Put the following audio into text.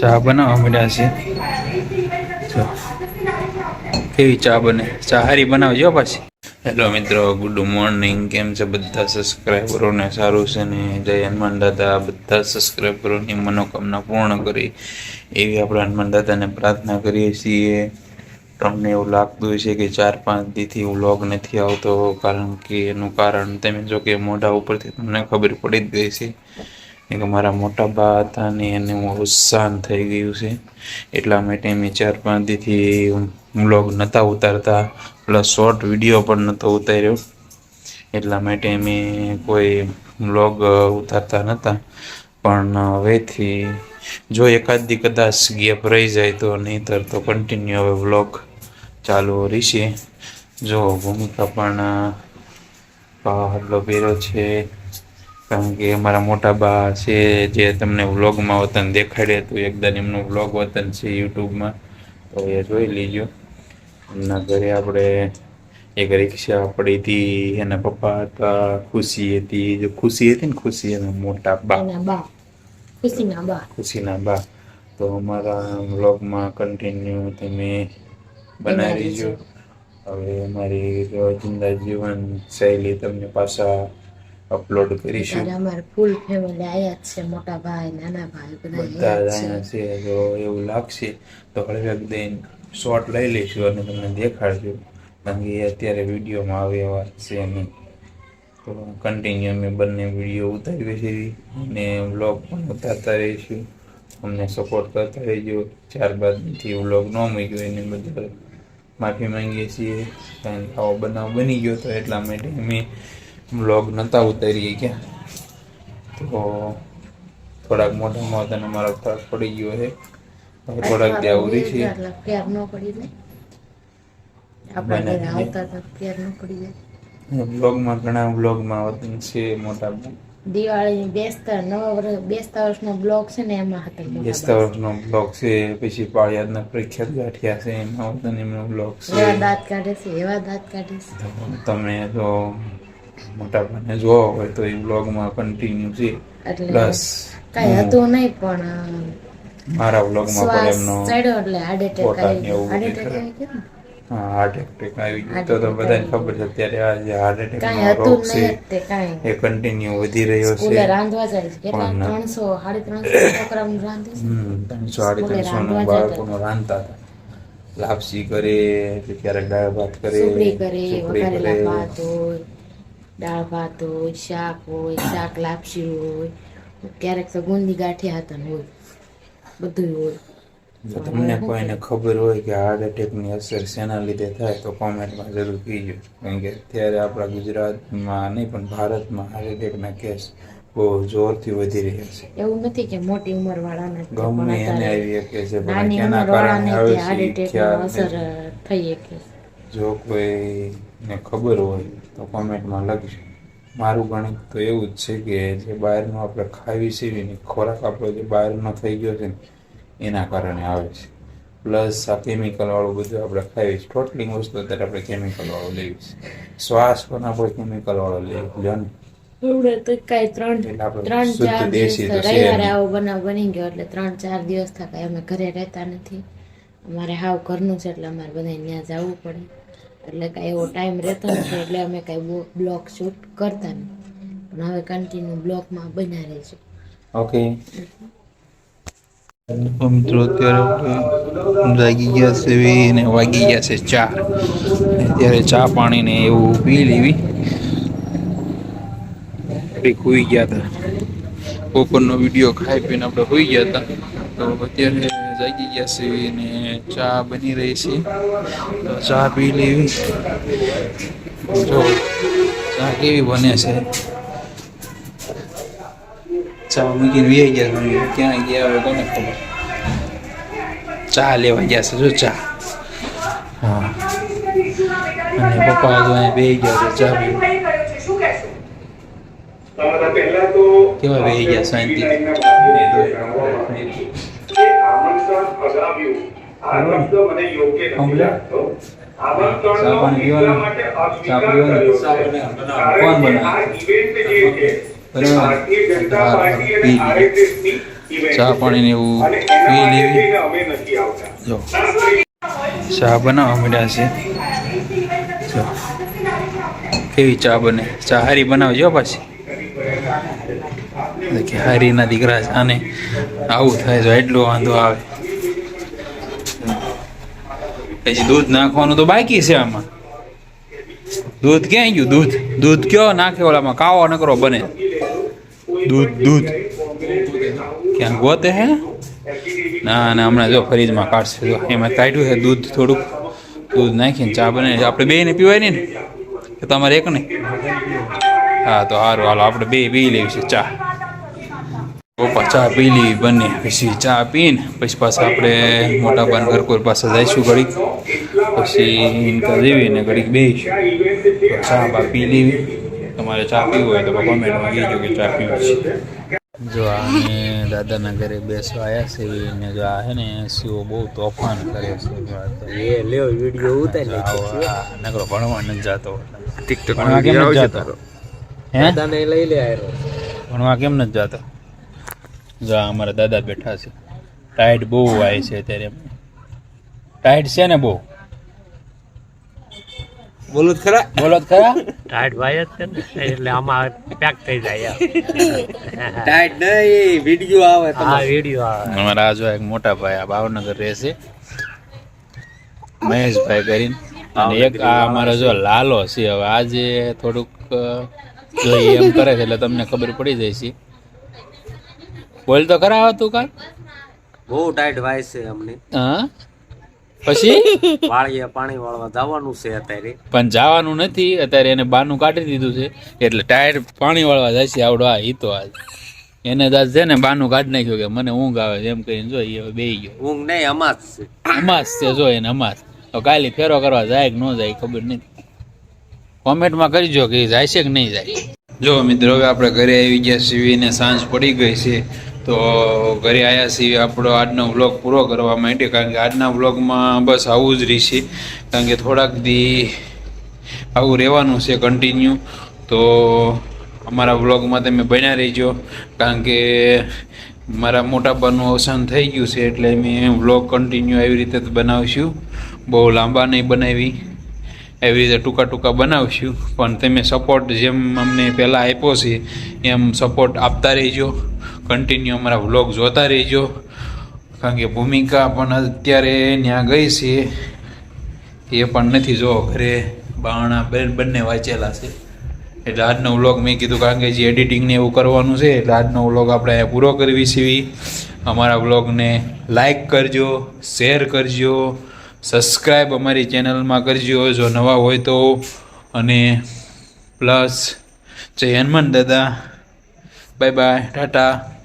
ચા બનાવવા મળ્યા છે. કેવી ચા બને? ચા હારી બનાવજો પાછી. હેલો મિત્રો, ગુડ મોર્નિંગ. કેમ છે બધા સબસ્ક્રાઈબરોને સારું છે ને? જય હનુમાન દાદા. બધા સબસ્ક્રાઈબરોની મનોકામના પૂર્ણ કરી. એવી આપણે હનુમાન દાદાને પ્રાર્થના કરીએ છીએ. તમને એવું લાગતું હશે કે ચાર પાંચ દીથી વ્લોગ નથી આવતો, કારણ કે એનું કારણ તમે જો કે મોઢા ઉપરથી તમને ખબર પડી જ ગઈ છે. કે મારા મોટા બા હતા ને એને અવસાન થઈ ગયું છે. એટલા માટે મેં ચાર પાંચ દીથી બ્લોગ નહોતા ઉતારતા, પ્લસ શોર્ટ વીડિયો પણ નહોતો ઉતાર્યો. એટલા માટે મેં કોઈ બ્લોગ ઉતારતા નહોતા પણ હવેથી જો એકાદ દી કદાચ ગેપ રહી જાય તો નહીંતર તો કન્ટિન્યુ હવે વ્લોગ ચાલુ રહેશે. જો ભૂમિકા પણ પહેર્યો છે. કારણ કે અમારા મોટા બા છે જે તમને વ્લોગમાં વતન દેખાડે તો એકદમ એમનું વ્લોગ વતન છે યુટ્યુબમાં તો એ જોઈ લીજો. એમના ઘરે આપણે એક રિક્ષા પડી હતી એના પપ્પા હતા ખુશી હતી જો ખુશી હતી ને ખુશી એના મોટા બા. બા ખુશીના બા. ખુશીના બા. તો અમારા વ્લોગમાં કન્ટિન્યુ તમે બનાવી જો હવે અમારી રોજિંદા જીવન શૈલી તમને પાછા અપલોડ કરીશું. અમારે ફૂલ ફેમિલી આયા છે મોટા ભાઈ નાના ભાઈ બધા આયા છે જો એવું લાગશે તો હળવેક દઈને શોર્ટ લઈ લઈશું અને તમને દેખાડશું. કારણ કે અત્યારે વિડીયોમાં આવે એવા છે નહીં તો કન્ટિન્યુ અમે બંને વીડિયો ઉતારીએ છીએ અને વ્લોગ પણ ઉતારતા રહીશું. અમને સપોર્ટ કરતા રહેજો. ત્યારબાદથી વ્લોગ ન મૂક્યો એને બધા માફી માંગીએ છીએ. કારણ કે આવો બનાવ બની ગયો તો એટલા માટે અમે વ્લોગ નહોતા ઉતારીએ ક્યાં? તો થોડાક મોટા મોટા મારો ફરક પડી ગયો છે. થોડાક દેવરી છે. પ્યાર ન પડી જાય આપણા બને ઘરે જ આવતા હતા પ્યાર ન પડી જાય બ્લોગમાં ઘણા બ્લોગમાં વતન છે મોટા દિવાળી બેસતા નવા વર્ષ બેસતા વર્ષનો બ્લોગ છે ને એમાં હતા બેસતા વર્ષનો બ્લોગ છે પછી પાળિયાદના પ્રખ્યાત ગાંઠિયા છે એમાં વતન એમનો બ્લોગ. એવા છે દાંત કાઢે છે એવા દાંત કાઢે છે. તમે જો મોટા ભાઈને જોવા હોય તો એ વ્લોગમાં કન્ટિન્યુ છે. પ્લસ કઈ હતું નહીં પણ મારા વ્લોગમાં પણ એમનો ચડ્યો એટલે હાર્ટ એટેક આવી ને એવું ને? હા હાર્ટ એટેક આવી ગયો. તો તો બધાને ખબર છે અત્યારે આ જે હાર્ટ એટેક નો રોગ છે એ કન્ટિન્યુ વધી રહ્યો છે. રાંધવા જાય છે. કેટલા? પણ- ત્રણસો સાડી રાંધે છે. હમ ત્રણસો સાડી સ્કૂલે ત્રણસો રાંધવા જતા. બાળકોનો રાંધતા હતા. લાપસી કરે કે ક્યારેક દાળ ભાત કરે સુખડી કરે વઘારેલા ભાત હોય. દાળ ભાત હોય શાક હોય શાક લાપસી હોય ક્યારેક તો ગુંદી ગાંઠિયા હતા ને હોય બધું હોય. તમને કોઈને ખબર હોય કે હાર્ટ એટેકની અસર શેના લીધે થાય તો કોમેન્ટમાં જરૂર કહીજો. કારણ કે અત્યારે આપણા ગુજરાતમાં નહીં પણ ભારતમાં હાર્ટ એટેકના કેસ બહુ જોરથી વધી રહ્યા છે. એવું નથી કે મોટી ઉંમર વાળાને ગમે એને આવી શકે છે નાની ઉંમર વાળાને હાર્ટ છે એ એટેક ખ્યાલ અસર થઈ શકે જો કોઈને ખબર હોય તો કોમેન્ટમાં લખજો. મારું ગણિત તો એવું જ છે કે જે બહારનું આપણે ખાવી સીવીને ખોરાક આપણો જે બહારનો થઈ ગયો છે ને એના કારણે આવે છે. પ્લસ આ કેમિકલ વાળું બધું આપણે ખાઈએ છીએ. ટોટલી વસ્તુ અત્યારે આપણે કેમિકલ વાળું લેવી છે શ્વાસ પણ આપણે કેમિકલ વાળો લેવી લ્યો ને. એવડે તો કઈ ત્રણ ત્રણ ચાર દિવસ રવિવારે આવો બનાવ બની ગયો એટલે ત્રણ ચાર દિવસ થયા અમે ઘરે રહેતા નથી. અમારે હાવ ઘરનું છે એટલે અમારે બધા ત્યાં જવું પડે. એટલે કાંઈ એવો ટાઈમ રહેતો નથી એટલે અમે કાંઈ બ્લોગ શૂટ કરતા નથી પણ હવે કન્ટિન્યુ બ્લોગમાં બન્યા છે ઓકે મિત્રો અત્યારે જાગી ગયા છે ને વાગી ગયા છે ચાર. અત્યારે ચા પાણી ને એવું પી લેવી. હોઈ ગયા હતા. બપોરનો વીડિયો ખાઈ પીને આપણે હોઈ ગયા હતા. તો અત્યારે જાગી ગયા છે ને ચા બની રહી છે. તો ચા પી લેવી. જો, ચા કેવી બને છે? ચા મૂકીને વી ગયા. ક્યાં ગયા હવે કોને ખબર? ચા લેવા ગયા છે, જો ચા. હા. અને પપ્પા તો અહીંયા બે ગયા છે, ચા પીવા. કેવા બેસી ગયા શાંતિ? ચા પાણી ચા ને એવું પી લેવી જો. ચા બનાવવા મળ્યા છે. જો. કેવી ચા બને? ચા હારી બનાવજો પાછી. કે હારીના દીકરા છે. આને આવું થાય તો એટલો વાંધો આવે. પછી દૂધ નાખવાનું તો બાકી છે આમાં. દૂધ ક્યાં ગયું? દૂધ. દૂધ કયો નાખે ઓલામાં? કાવો નકરો બને. દૂધ દૂધ. ક્યાં ગોતે હે? ના ના, હમણાં જો ફરીજમાં કાઢશે. જો એમાં કાઢ્યું છે દૂધ થોડુંક. દૂધ નાખીને ચા બને આપણે બે ને પીવાય નહીં ને? કે તમારે એક ને હા તો સારું હાલો આપણે બે પી લેવી છે ચા. પપ્પા ચા પી લેવી બંને. પછી ચા પીને પછી પાછા આપણે મોટા પાન ઘર કોઈ પાસે જઈશું ઘડીક. પછી ઇનકા ને ઘડીક બેસીશું ચા બા પી લેવી. તમારે ચા પીવું હોય તો કોમેન્ટમાં કહેજો કે ચા પીવી છે. જો આને દાદાના ઘરે બેસવા આવ્યા છે ને જો આ હે ને શિવો બહુ તોફાન કરે છે. એ લ્યો વીડિયો ઉતારી નકરો ભણવા નથી જાતો. ટિકટોક કેમ જાતો? હે? દાદાને લઈ લે આયરો. ભણવા કેમ નથી જતો? જો અમારા દાદા બેઠા છે. ટાઈટ બહુ આવે છે અત્યારે ટાઈટ છે ને બહુ? બોલો જ ખરા. બોલો ખરા? ટાઈટ ભાઈ જ છે ને એટલે આમાં પેક થઈ જાય ટાઈટ નહીં વીડિયો આવે હા વીડિયો આવે. અમારા આ જો એક મોટા ભાઈ આ ભાવનગર રહે છે. મહેશભાઈ કરીને. અને એક આ અમારો જો લાલો છે. હવે આજે થોડુંક જો એમ કરે છે એટલે તમને ખબર પડી જાય છે. બોલ તો ખરા હવે તું કાલ? બહુ ટાઈટ વાય છે અમને. હા? પછી? વાળીએ પાણી વાળવા જવાનું છે અત્યારે. પણ જવાનું નથી અત્યારે એને બાનું કાઢી દીધું છે. એટલે ટાયર પાણી વાળવા જાય છે આવડો આ ઈ તો આજ એને દાદ છે ને બાનું કાઢી નાખ્યું કે મને ઊંઘ આવે છે એમ કરીને જો એ બે ગયો. ઊંઘ નહીં અમાસ છે. અમાસ છે જો એને અમાસ તો કાલે ફેરો કરવા જાય કે ન જાય ખબર નથી. કોમેન્ટમાં કરજો કે જાય છે કે નહીં જાય. જો મિત્રો, હવે આપણે ઘરે આવી ગયા છીએ ને સાંજ પડી ગઈ છે, તો ઘરે આવ્યા છીએ આપણો આજનો વ્લોગ પૂરો કરવા માટે, કારણ કે આજના વ્લોગમાં બસ આવું જ રહેશે. કારણ કે થોડાક દી આવું રહેવાનું છે કન્ટિન્યુ તો અમારા વ્લોગમાં તમે બન્યા રહેજો, કારણ કે મારા મોટાપાનું અવસાન થઈ ગયું છે, એટલે મેં વ્લોગ કન્ટિન્યુ એવી રીતે બનાવશું. બહુ લાંબા નહીં બનાવી. એવી રીતે ટૂંકા ટૂંકા બનાવશું. પણ તમે સપોર્ટ જેમ અમને પહેલાં આપ્યો છે, એમ સપોર્ટ આપતા રહેજો. કન્ટિન્યુ અમારા વ્લોગ જોતા રહેજો. કારણ કે ભૂમિકા પણ અત્યારે ત્યાં ગઈ છે. એ પણ નથી જો ઘરે બાણા બેન બંને વાંચેલા છે. એટલે આજનો વ્લોગ મેં કીધું કારણ કે જે એડિટિંગને એવું કરવાનું છે, એટલે આજનો વ્લોગ આપણે અહીંયા પૂરો કરવી છીએ અમારા વ્લોગને લાઈક કરજો શેર કરજો. સબસ્ક્રાઈબ અમારી ચેનલમાં કરજો. જો નવા હોય તો. અને પ્લસ જય હનુમાન દાદા. Bye bye Tata